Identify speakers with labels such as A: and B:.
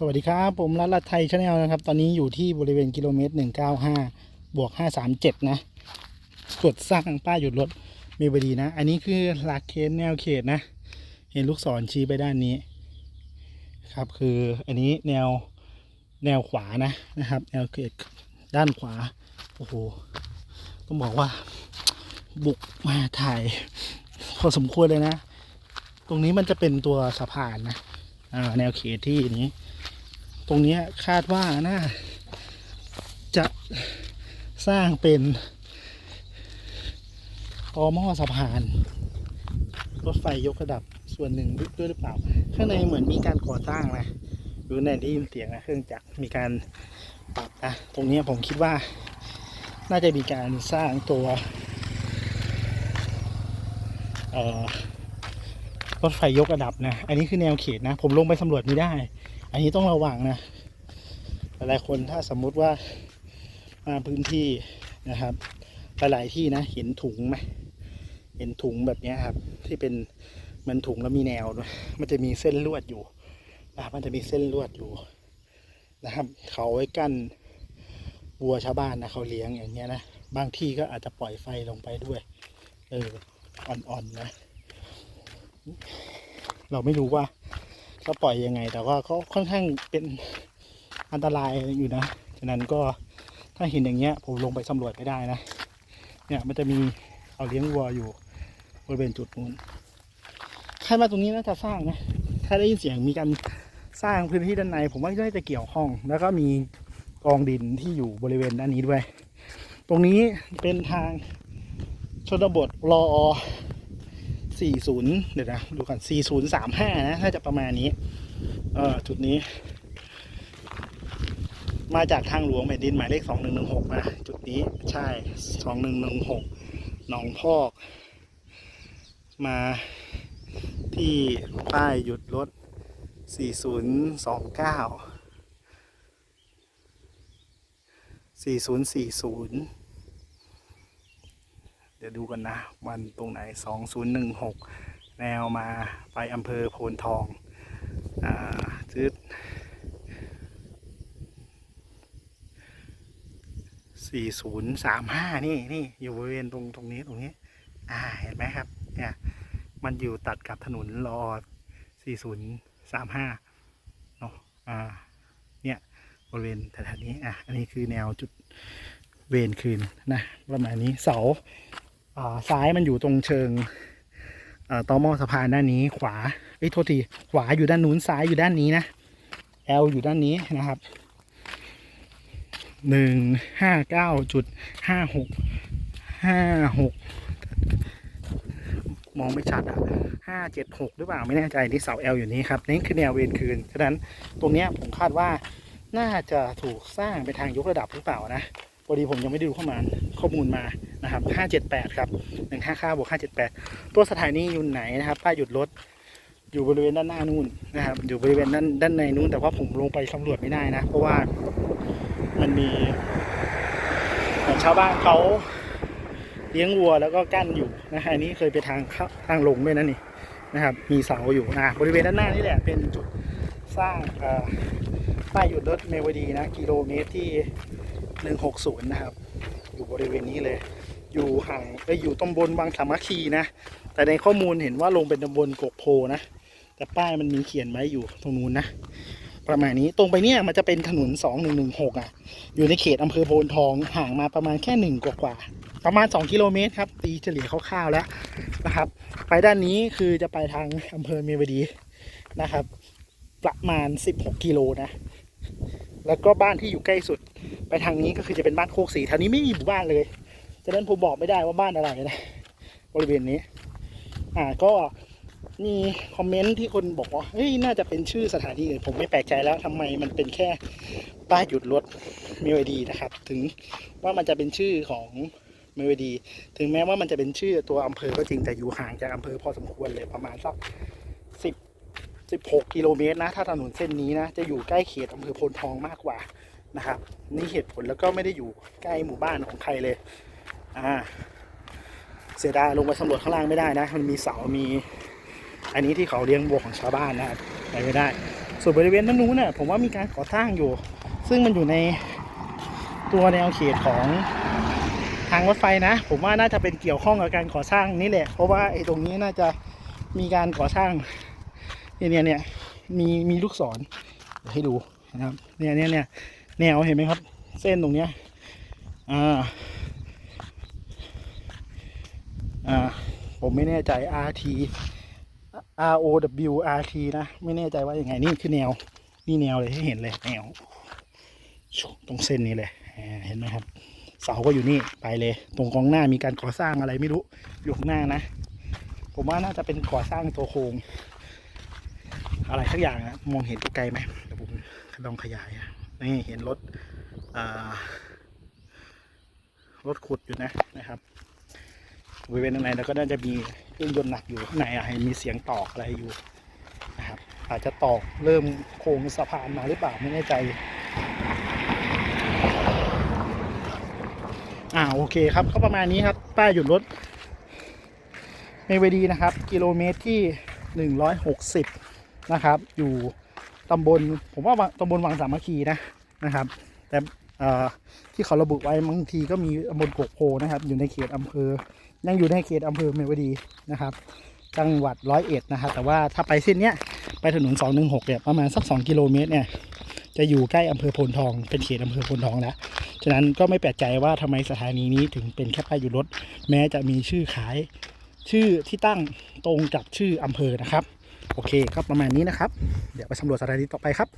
A: สวัสดีครับผมรัตไทยชาแนลนะครับ ตอนนี้อยู่ที่บริเวณกิโลเมตร 195 บวก 537 นะตรวจสร้างป้ายหยุดรถมีบดีนะ อันนี้คือหลักเขตแนวเขตนะ เห็นลูกศรชี้ไปด้านนี้ ครับคืออันนี้แนวแนวขวานะนะครับ แนวเขตด้านขวาโอ้โหต้องบอกว่าบุกมาถ่ายพอสมควรเลยนะ ตรงนี้มันจะเป็นตัวสะพานนะแนวเขตที่นี้ ตรงนี้คาดว่าน่าจะสร้างเป็นตอหม้อสะพาน รถไฟยกระดับส่วนหนึ่งด้วยหรือเปล่า ข้างในเหมือนมีการก่อสร้างนะหรือในได้ยินเสียงนะเครื่องจักรมีการปรับนะตรงนี้ผมคิดว่า น่าจะมีการสร้างตัวรถไฟยกระดับนะ อันนี้คือแนวเขตนะ ผมลงไปสำรวจไม่ได้ อันนี้ต้องระวังนะ หลายคนถ้าสมมุติว่ามาพื้นที่นะครับหลายที่นะ เห็นถุงไหมเห็นถุงแบบนี้ครับ ที่เป็นเหมือนถุงแล้วมีแนวด้วยมันจะมีเส้นลวดอยู่นะครับมันจะมีเส้นลวดอยู่นะครับ เขาไว้กั้นวัวชาวบ้านนะเขาเลี้ยงอย่างเงี้ยนะบางที่ก็อาจจะปล่อยไฟลงไปด้วย เอออ่อนๆนะเราไม่รู้ว่า เขาปล่อยยังไง แต่ว่าเขาค่อนข้างเป็นอันตรายอยู่นะ ฉะนั้นก็ถ้าเห็นอย่างเงี้ย ผมลงไปสำรวจไม่ได้นะ เนี่ยมันจะมีเอาเลี้ยงวัวอยู่บริเวณจุดนู้นใครมาตรงนี้น่าจะสร้างนะ ถ้าได้ยินเสียงมีการสร้างพื้นที่ด้านใน ผมว่าน่าจะเกี่ยวข้อง แล้วก็มีกองดินที่อยู่บริเวณด้านนี้ด้วย ตรงนี้เป็นทางชนบทรออ 40 เดี๋ยวนะดูกัน4035 นะถ้าจะประมาณนี้ เออจุดนี้ มาจากทางหลวงแผ่นดินหมายเลข 2116นะจุดนี้ใช่ 2116หนองพอก มาที่ป้ายหยุดรถ 4029 4040 เดี๋ยวดูกันนะ วันตรงไหน 2016 แนวมาไปอำเภอโพนทองอ่าจืด4035นี่นี่อยู่บริเวณตรงตรงนี้ตรงนี้ อ่าเห็นไหมครับ เนี่ย มันอยู่ตัดกับถนนรอ4035เนาะอ่าเนี่ยบริเวณแถวๆนี้อะอันนี้คือแนวจุดเวนคืนนะประมาณนี้เสา ซ้ายมันอยู่ตรงเชิงเอ่อมอสะพานด้านนี้ ขวาเอ้โทษทีขวาอยู่ด้านนู้นซ้ายอยู่ด้านนี้นะ L อยู่ด้านนี้นะครับหนึ่งห้าเก้าจุดห้าหกห้าหกมองไม่ชัดอะห้าเจ็ดหกหรือเปล่าไม่แน่ใจนี่เสา L อยู่นี้ครับนี่คือแนวเวรคืนฉะนั้นตรงเนี้ยผมคาดว่าน่าจะถูกสร้างเป็นทางยกระดับหรือเปล่านะ พอดีผมยังไม่ได้ดูข้อมูลข้อมูลมานะครับ 578 ครับ 155บวก578 ตัวสถานีอยู่ไหนนะครับป้ายหยุดรถอยู่บริเวณด้านหน้านู่นนะครับ อยู่บริเวณด้านด้านในนู่น แต่ว่าผมลงไปสำรวจไม่ได้นะ เพราะว่ามันมีเหมือนชาวบ้านเขาเลี้ยงวัวแล้วก็กั้นอยู่นะอันนี้เคยไปทางเข้าทางลงด้วยนะนี่นะครับ มีเสาอยู่นะบริเวณด้านหน้านี่แหละเป็นจุดสร้างป้ายหยุดรถเมวดีนะกิโลเมตรที่ 160 นะครับ อยู่บริเวณนี้เลย อยู่ห่างไปอยู่ตำบลวังสามัคคีนะ แต่ในข้อมูลเห็นว่าลงเป็นตำบลกกโพนะ แต่ป้ายมันมีเขียนไว้อยู่ตรงนู้นนะ ประมาณนี้ตรงไปเนี่ยมันจะเป็นถนน 2116 อะ อยู่ในเขตอำเภอโพนทองห่างมาประมาณแค่หนึ่งกว่าๆประมาณ 2 กิโลเมตรครับ ตีเฉลี่ยคร่าวๆแล้วนะครับ ไปด้านนี้คือจะไปทางอำเภอเมียวดีนะครับ ประมาณ 16 กิโลนะ แล้วก็บ้านที่อยู่ใกล้สุด ไปทางนี้ก็คือจะเป็นบ้านโคกสีแถวนี้ไม่มีหมู่บ้านเลยฉะนั้นผมบอกไม่ได้ว่าบ้านอะไรนะบริเวณนี้ อ่าก็มีคอมเมนต์ที่คนบอกว่าเฮ้ยน่าจะเป็นชื่อสถานีอื่นผมไม่แปลกใจแล้วทำไมมันเป็นแค่ป้ายหยุดรถมีวดีนะครับ ถึงว่ามันจะเป็นชื่อของมีวดี ถึงแม้ว่ามันจะเป็นชื่อตัวอำเภอก็จริงแต่อยู่ห่างจากอำเภอพอสมควรเลยประมาณสักสิบสิบหกกิโลเมตรนะ ถ้าถนนเส้นนี้นะ จะอยู่ใกล้เขตอำเภอโพนทองมากกว่า นะครับ นี่เหตุผลแล้วก็ไม่ได้อยู่ใกล้หมู่บ้านของใครเลย อ่า เสียดายลงไปสำรวจข้างล่างไม่ได้นะ มันมีเสา มี อันนี้ที่เขาเลี้ยงวัวของชาวบ้านนะครับไปไม่ได้ ส่วนบริเวณด้านนู้นเนี่ยผมว่ามีการก่อสร้างอยู่ ซึ่งมันอยู่ในตัวแนวเขตของทางรถไฟนะ ผมว่าน่าจะเป็นเกี่ยวข้องกับการก่อสร้างนี่แหละ เพราะว่าไอ้ตรงนี้น่าจะมีการก่อสร้างเนี่ยเนี่ยเนี่ยมีมีลูกศรให้ดูนะครับเนี่ยเนี่ยเนี่ย แนวเห็นไหมครับ เส้นตรงเนี้ยอ่าอ่าผมไม่แน่ใจ RT R O W R T นะ ไม่แน่ใจว่าอยังไงนี่คือแนว นี่แนวเลยให้เห็นเลยแนวตรงเส้นนี้เลยเห็นไหมครับ เสาก็อยู่นี่ไปเลย ตรงกองหน้ามีการก่อสร้างอะไรไม่รู้อยู่ข้างหน้านะ ผมว่าน่าจะเป็นก่อสร้างตัวโครง อะไรสักอย่างนะมองเห็นไกลไหมเดี๋ยวผมลองขยายนะ นี่เห็นรถรถขุดอยู่นะนะครับบริเวณข้างในแล้วก็น่าจะมีเครื่องยนต์หนักอยู่ข้างในอะมีเสียงตอกอะไรอยู่นะครับ อาจจะตอกเริ่มโครงสะพานมาหรือเปล่าไม่แน่ใจอ่าโอเคครับก็ประมาณนี้ครับป้ายหยุดรถเมวดีนะครับ กิโลเมตรที่ 160 นะครับ อยู่ ตำบลผมว่าตำบลวังสามัคคีนะนะครับ แต่ที่เขาระบุไว้บางทีก็มีตำบลกกโพนะครับ อยู่ในเขตอำเภอ ยังอยู่ในเขตอำเภอเมวดีนะครับ จังหวัดร้อยเอ็ดนะครับแต่ว่าถ้าไปเส้นเนี้ยไปถนน 216เนี่ยประมาณสัก 2 กิโลเมตรเนี่ยจะอยู่ใกล้อำเภอโพนทอง เป็นเขตอำเภอโพนทองแล้ว ฉะนั้นก็ไม่แปลกใจว่าทำไมสถานีนี้ถึงเป็นแค่ป้ายหยุดรถ แม้จะมีชื่อขายชื่อที่ตั้งตรงกับชื่ออำเภอนะครับ โอเคก็ประมาณนี้นะครับ เดี๋ยวไปสำรวจสถานีต่อไปครับ